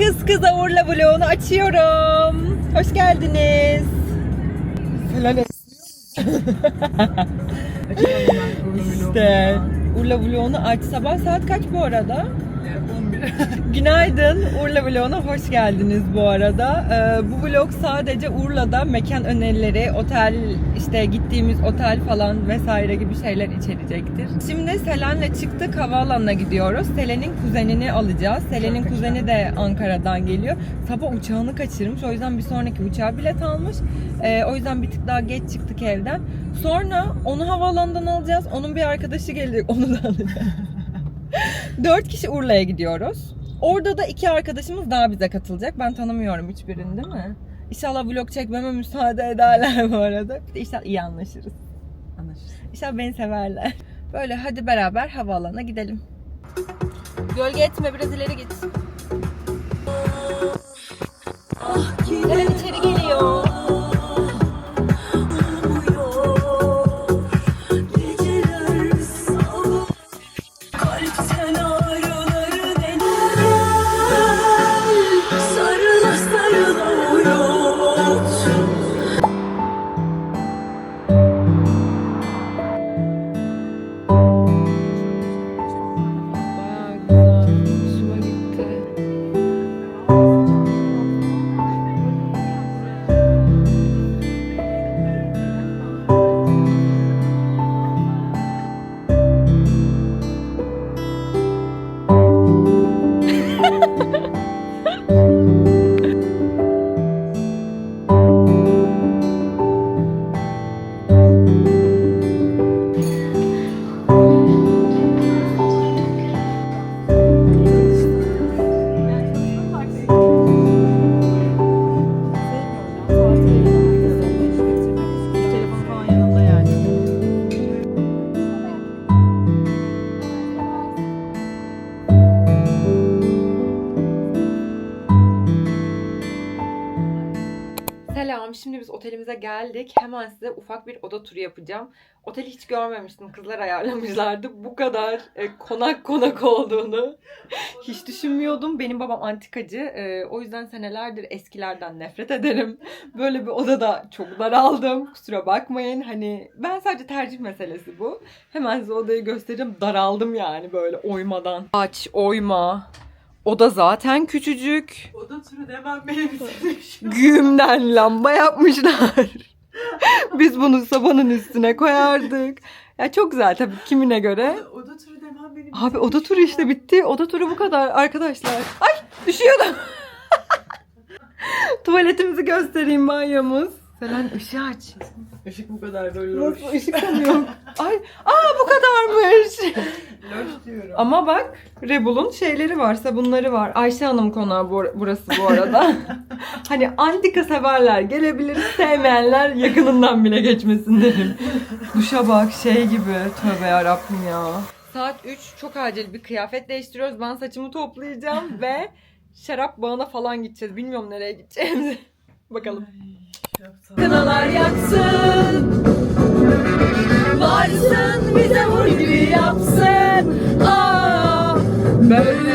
Kız Kıza Urla vlogunu açıyorum. Hoş geldiniz. Helal İşte Urla vlogunu aç. Sabah saat kaç bu arada? 11. Günaydın. Urla vloguna hoş geldiniz bu arada. Ee, bu vlog sadece Urla'da mekan önerileri, otel, işte gittiğimiz otel falan vesaire gibi şeyler içerecektir. Şimdi Selen'le çıktık havaalanına gidiyoruz. Selen'in kuzenini alacağız. Selen'in kuzeni de Ankara'dan geliyor. Sabah uçağını kaçırmış. O yüzden bir sonraki uçağa bilet almış. Ee, o yüzden bir tık daha geç çıktık evden. Sonra onu havaalanından alacağız. Onun bir arkadaşı gelecek. Onu da alacağız. Dört kişi Urla'ya gidiyoruz. Orada da iki arkadaşımız daha bize katılacak. Ben tanımıyorum hiçbirini değil mi? İnşallah vlog çekmeme müsaade ederler bu arada. Bir de inşallah iyi anlaşırız. Anlaşıldı. İnşallah beni severler. Böyle hadi beraber havaalanına gidelim. Gölge etme biraz ileri git. Şimdi biz otelimize geldik. Hemen size ufak bir oda turu yapacağım. Oteli hiç görmemiştim. Kızlar ayarlamışlardı. Bu kadar e, konak konak olduğunu hiç düşünmüyordum. Benim babam antikacı. E, o yüzden senelerdir eskilerden nefret ederim. Böyle bir odada çok daraldım. Kusura bakmayın. Hani ben sadece tercih meselesi bu. Hemen size odayı göstereceğim. Daraldım yani böyle oymadan. Aç, oyma. Oda zaten küçücük. Oda turu demem benim. Güğümden lamba yapmışlar. Biz bunu sobanın üstüne koyardık. Ya çok güzel tabii kimine göre. Oda turu demem benim Abi oda turu işte bitti. Oda turu bu kadar arkadaşlar. Ay düşüyordum. Tuvaletimizi göstereyim banyomuz. Selen ışığı aç. Işık bu kadar böyle loş. Mı yok? Ay, aa bu kadarmış. Loş diyorum. Ama bak Rebel'un şeyleri var, sabunları var. Ayşe Hanım konağı bu- burası bu arada. hani antika severler gelebilir, sevmeyenler yakınından bile geçmesin derim. Duşa bak şey gibi. Tövbe yarabbim ya. Saat 3 çok acil bir kıyafet değiştiriyoruz. Ben saçımı toplayacağım ve şarap bağına falan gideceğiz. Bilmiyorum nereye gideceğimizi. Bakalım. Kınalar yaksın. Varsın bize vur gibi yapsın. Aa, Böyle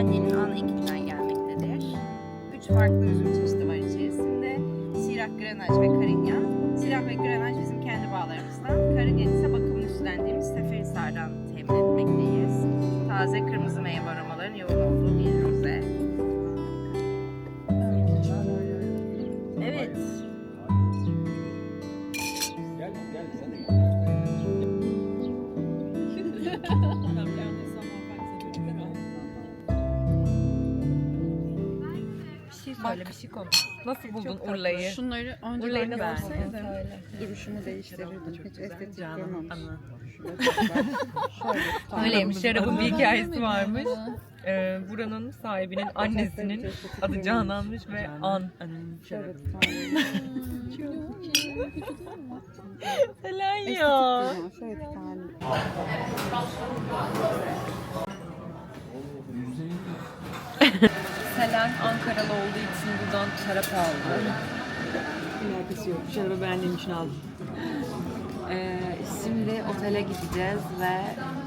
annenin ana ekibinden gelmektedir. Üç farklı üzüm çeşidi var içerisinde. Sirah, Grenache ve Karinya. Sirah ve Grenache bizim kendi bağlarımızdan. Karinya ise bakımını üstlendiğimiz Seferihisar'dan temin etmekteyiz. Taze kırmızı meyve aromaların şey Şöyle bir şey konuş. Nasıl buldun Urla'yı? Şunları Urla'yı önceden nasıl görseydim duruşumu değiştirirdim. Hiç estetik durmamış. Öyleymiş. Şarabın bir hikayesi varmış. Ee, buranın sahibinin annesinin adı Canan'mış ve An. Evet, Selen ya. Şöyle bir tane. Selen Ankaralı olduğu için buradan şarap aldı. Alakası yok. Şarabı beğendiğim için aldım. Ee, şimdi otele gideceğiz ve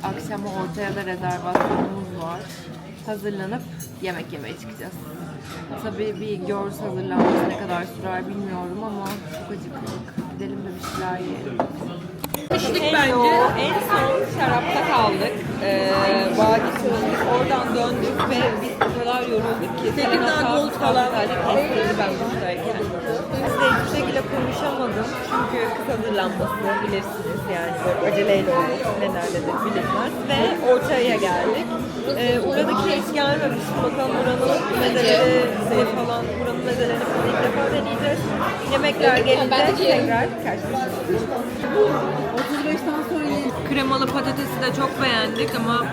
akşama ortaya da rezervasyonumuz var. Hazırlanıp yemek yemeye çıkacağız. Tabii bir görs hazırlanması ne kadar sürer bilmiyorum ama çok acıktık. Gidelim de bir şeyler yiyelim. Düştük bence. En son şarapta kaldık. Ee, vadi. Oradan döndük ve biz kadar yorulduk ki. Tekirdağ Gold falan. Kestirdi ben buradayken. Size hiçbir şekilde konuşamadım. Çünkü kız hazırlanması bilirsiniz yani. Böyle aceleyle olur. Nelerdedir bilinmez. Ve Orçay'a geldik. Ee, uğradaki hiç gelmemiştim. Bakalım buranın mezeleri falan, buranın mezelerini falan ilk defa deneyeceğiz. Yemekler gelince tekrar karşılaşacağız. 35'ten sonra Kremalı patatesi de çok beğendik ama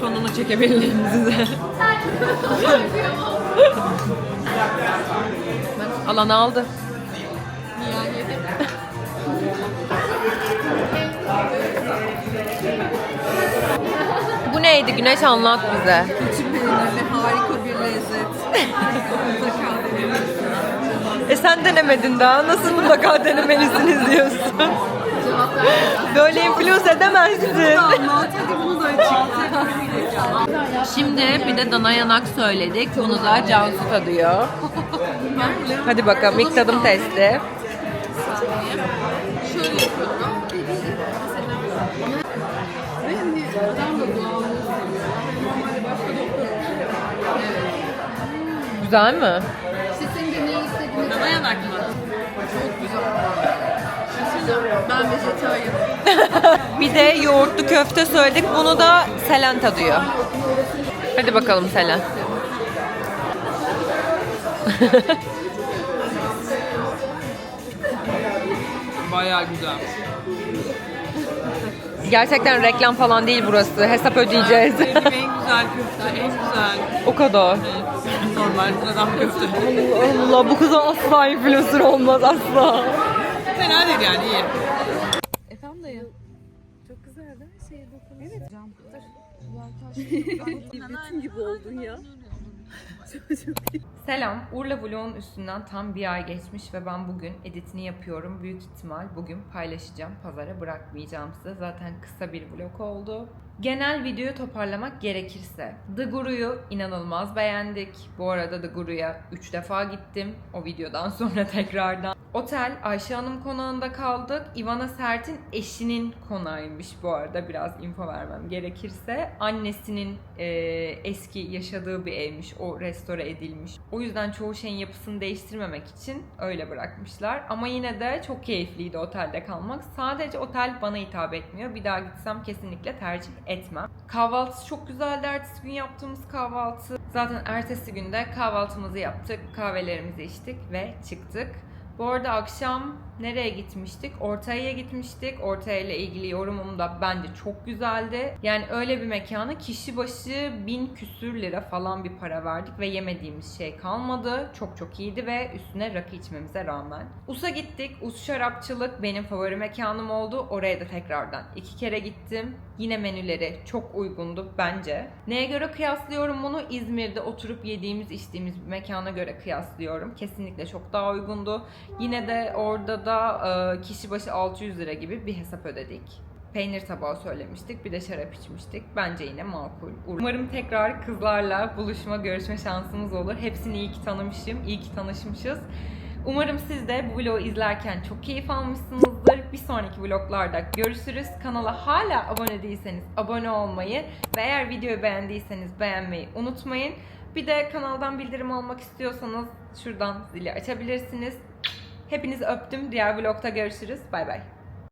sonunu çekebilirim size. Alan aldı. Bu neydi Güneş anlat bize. Keçi peynirli harika bir lezzet. Mutlaka. E sen denemedin daha nasıl mutlaka denemelisiniz diyorsun. Böyle influence edemezsin. Şimdi bir de dana yanak söyledik. Bunu da Cansu tadıyor. Hadi bakalım ilk tadım testi. Şöyle yapıyorum. Ben vejetaryenim. Bir de yoğurtlu köfte söyledik. Bunu da Selen tadıyor. Hadi bakalım Selen. Bayağı güzel. Gerçekten reklam falan değil burası. Hesap ödeyeceğiz. Benim en güzel köfte, en güzel. o kadar. Normal sıradan köfte. Allah bu kıza asla influencer olmaz asla. Fena değil yani iyi. Bütün gibi oldun ya. Selam. Urla Vlog'un üstünden tam bir ay geçmiş ve ben bugün editini yapıyorum. Büyük ihtimal bugün paylaşacağım. Pazara bırakmayacağım size. Zaten kısa bir vlog oldu. Genel videoyu toparlamak gerekirse. The Guru'yu inanılmaz beğendik. Bu arada The Guru'ya 3 defa gittim. O videodan sonra tekrardan. Otel Ayşe Hanım konağında kaldık. Ivana Sert'in eşinin konağıymış bu arada. Biraz info vermem gerekirse. Annesinin e, eski yaşadığı bir evmiş. O restore edilmiş. O yüzden çoğu şeyin yapısını değiştirmemek için öyle bırakmışlar. Ama yine de çok keyifliydi otelde kalmak. Sadece otel bana hitap etmiyor. Bir daha gitsem kesinlikle tercih etmem. Kahvaltısı çok güzeldi. Ertesi gün yaptığımız kahvaltı. Zaten ertesi günde kahvaltımızı yaptık. Kahvelerimizi içtik ve çıktık. Bu arada akşam nereye gitmiştik? Ortaya gitmiştik. Ortaya ile ilgili yorumum da bence çok güzeldi. Yani öyle bir mekana kişi başı bin küsür lira falan bir para verdik ve yemediğimiz şey kalmadı. Çok çok iyiydi ve üstüne rakı içmemize rağmen. Us'a gittik. Us şarapçılık benim favori mekanım oldu. Oraya da tekrardan iki kere gittim. Yine menüleri çok uygundu bence. Neye göre kıyaslıyorum bunu? İzmir'de oturup yediğimiz içtiğimiz bir mekana göre kıyaslıyorum. Kesinlikle çok daha uygundu. Yine de orada da e, kişi başı 600 lira gibi bir hesap ödedik. Peynir tabağı söylemiştik. Bir de şarap içmiştik. Bence yine makul. Umarım tekrar kızlarla buluşma, görüşme şansımız olur. Hepsini iyi ki tanımışım. iyi ki tanışmışız. Umarım siz de bu vlogu izlerken çok keyif almışsınızdır. Bir sonraki vloglarda görüşürüz. Kanala hala abone değilseniz abone olmayı ve eğer videoyu beğendiyseniz beğenmeyi unutmayın. Bir de kanaldan bildirim almak istiyorsanız şuradan zili açabilirsiniz. Hepinizi öptüm. Diğer vlogda görüşürüz. Bay bay.